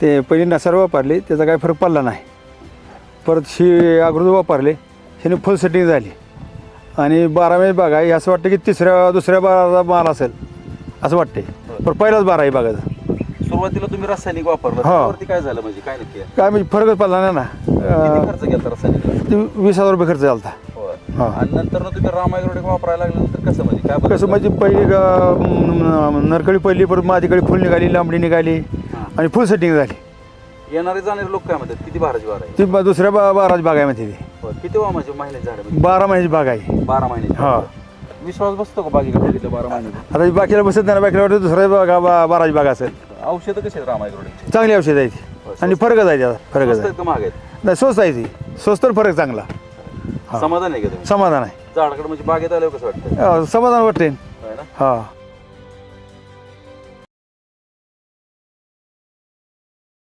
ते पहिली नसार वापरली त्याचा काही फरक पडला नाही परत ही अगोदर वापरले ह्याने फुल सेटिंग झाली आणि बारावी बाग आहे असं वाटतं की तिसऱ्या दुसऱ्या बाराचा माल असेल असं वाटते पण पहिलाच बारा आहे बागाचा सुरुवातीला तुम्ही रासायनिक वापरलं हा. त्यावरती काय झालं म्हणजे काय नक्की आहे? काय म्हणजे फरकच पडला नाही ना किती अं, खर्च गेला रासायनिक ते वीस हजार रुपये खर्च झाला होता. हा. आणि नंतर ना तुम्ही रामायग्रोडिक वापरायला लागल्यानंतर कसं म्हणजे काय बदल कसं म्हणजे पहिली ग- म- नरकळी पहिली परत माझ्याकडे फुल निघाली लांबडी निघाली. आणि फुल सेटिंग झाली? येणारे जाणारे लोक काय म्हणतात? किती बाराची बारा आहे? ती ब- दुसऱ्या बा बाराची बाग आहे म्हणते ती. होय. किती वा म्हणजे महिन्याची झाड बारा महिन्याची बाग आहे. बारा महिने हा. विश्वास बसतो का बागेकडे बघितलं बारा महिने? आता ही बाकीला बसत नाही ना बाकीला वाटतं दुसऱ्या बागा बा- बाराची बाग असेल. औषधं कशी आहेत चांगली औषध आहे ती. आणि फरकच आहे त्याचा फरकच आहे. महाग आहेत? नाही स्वस्त आहे ती. स्वस्त आणि फरक चांगला. समाधान आहे का तुम्ही? समाधान आहे. झाडाकडे म्हणजे बागेत आल्यावर कसं वाटतं अं, समाधान वाटते ना? हा.